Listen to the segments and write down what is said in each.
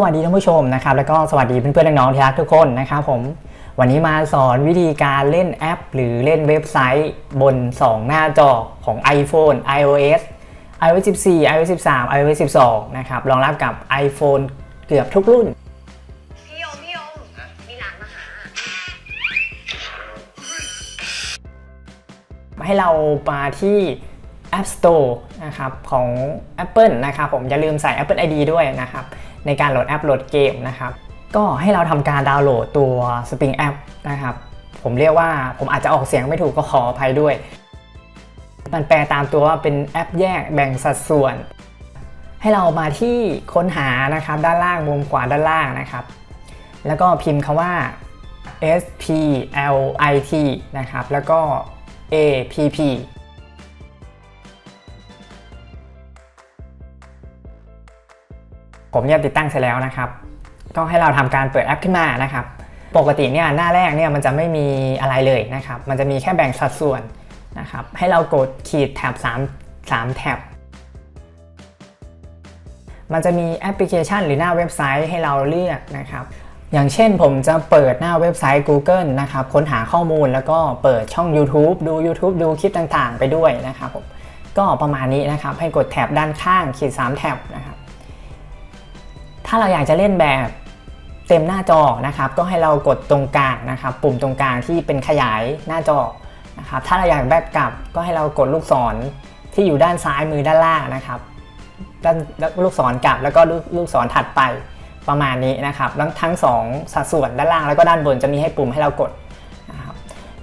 สวัสดีท่านผู้ชมนะครับแล้วก็สวัสดีเพื่อนๆน้องๆที่รักทุกคนนะครับผมวันนี้มาสอนวิธีการเล่นแอป หรือเล่นเว็บไซต์บน 2 หน้าจอของ iPhone iOS iOS 14 iOS 13 iOS 12 นะครับรองรับกับ iPhone เกือบทุกรุ่น พี่ยงพี่ยงมีหลานมาหา ให้เรามาที่ App Store นะครับของ Apple นะครับผมอย่าลืมใส่ Apple ID ด้วยนะครับ ในการโหลดแอปโหลดเกมนะครับ ก็ให้เราทำการดาวน์โหลดตัว Spring App นะครับ ผมเรียกว่าผมอาจจะออกเสียงไม่ถูกก็ขออภัยด้วย มันแปลตามตัวว่าเป็นแอปแยกแบ่งสัดส่วน ให้เรามาที่ค้นหานะครับด้านล่างมุมขวาด้านล่างนะครับ แล้วก็พิมพ์คำว่า S P L I T นะครับ แล้วก็ A P P ผมเนี่ยติดตั้งเสร็จแล้วนะครับ ก็ให้เราทำการเปิดแอปขึ้นมานะครับ ปกติเนี่ยหน้าแรกเนี่ยมันจะไม่มีอะไรเลยนะครับ มันจะมีแค่แบ่งสัดส่วนนะครับ ให้เรากดขีดแท็บ3 3แท็บ มันจะมีแอปพลิเคชันหรือหน้าเว็บไซต์ให้เราเลือกนะครับ อย่างเช่นผมจะเปิดหน้าเว็บไซต์ Google นะครับ ค้นหาข้อมูลแล้วก็เปิดช่อง YouTube ดู YouTube ดูคลิปต่างๆ ไปด้วยนะครับผม ก็ประมาณนี้นะครับ ให้กดแท็บด้านข้างขีด 3 แท็บนะครับ ถ้าเราอยากจะเล่นแบบเต็มหน้าจอนะครับ ก็ให้เรากดตรงกลางนะครับ ปุ่มตรงกลางที่เป็นขยายหน้าจอนะครับ ถ้าเราอยากแบ็กลับก็ให้เรากดลูกศรที่อยู่ด้านซ้ายมือด้านล่างนะครับด้านลูกศรกลับแล้วก็ลูกลูกศรถัดไปประมาณนี้นะครับทั้งทั้งสองสัดส่วนด้านล่างแล้วก็ด้านบนจะมีให้ปุ่มให้เรากดนะครับ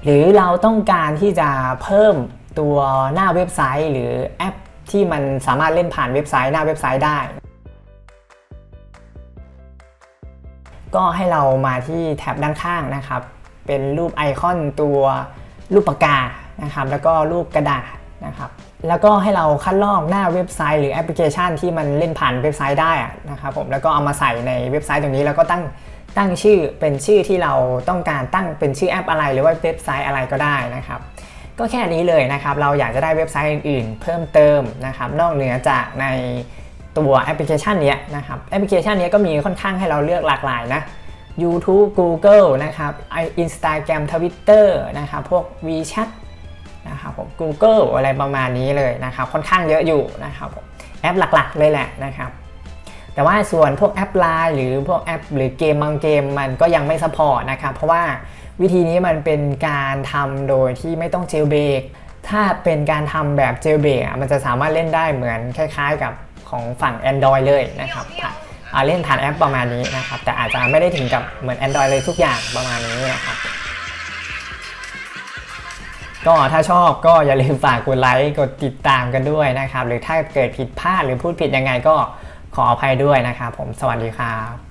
หรือเราต้องการที่จะเพิ่มตัวหน้าเว็บไซต์ หรือแอปที่มันสามารถเล่นผ่านเว็บไซต์หน้าเว็บไซต์ได้ ก็ให้เรามาที่แท็บด้านข้างนะครับ เป็นรูปไอคอนตัวรูปปากกานะครับ แล้วก็รูปกระดาษนะครับ แล้วก็ให้เราคัดลอกหน้าเว็บไซต์ หรือแอปพลิเคชันที่มันเล่นผ่านเว็บไซต์ได้นะครับผมแล้วก็เอามาใส่ในเว็บไซต์ตรงนี้แล้วก็ตั้งตั้งชื่อเป็นชื่อที่เราต้องการตั้งเป็นชื่อแอปอะไร หรือว่าเว็บไซต์อะไรก็ได้นะครับ ก็แค่นี้เลยนะครับ เราอยากจะได้เว็บไซต์อื่นๆ เพิ่มเติมนะครับ นอกเหนือจากใน ตัวแอปพลิเคชันนี้นะครับแอปพลิเคชันนี้ก็มีค่อนข้างให้เราเลือกหลากหลายนะ YouTube Google นะครับ Instagram Twitter นะครับพวก WeChat นะครับผม Google อะไรประมาณนี้เลยนะครับค่อนข้างเยอะอยู่นะครับผมแอปหลักๆเลยแหละนะครับแต่ว่าส่วนพวกแอปไลน์หรือพวกแอป หรือเกมบางเกมมันก็ยังไม่สปอร์ตนะครับเพราะว่าวิธีนี้มันเป็นการทำโดยที่ไม่ต้องเจลเบรกถ้าเป็นการทำแบบเจลเบรกมันจะสามารถเล่นได้เหมือนคล้าย ๆ กับ ของฝั่ง Android เลยนะครับอ่าเล่นผ่านแอปประมาณนี้นะครับ แต่อาจจะไม่ได้ถึงกับเหมือน Android เลยทุกอย่างประมาณนี้นะครับก็ถ้าชอบก็อย่าลืมฝากกดไลค์กดติดตามกันด้วยนะครับ หรือถ้าเกิดผิดพลาดหรือพูดผิดยังไงก็ขออภัยด้วยนะครับผมสวัสดีครับ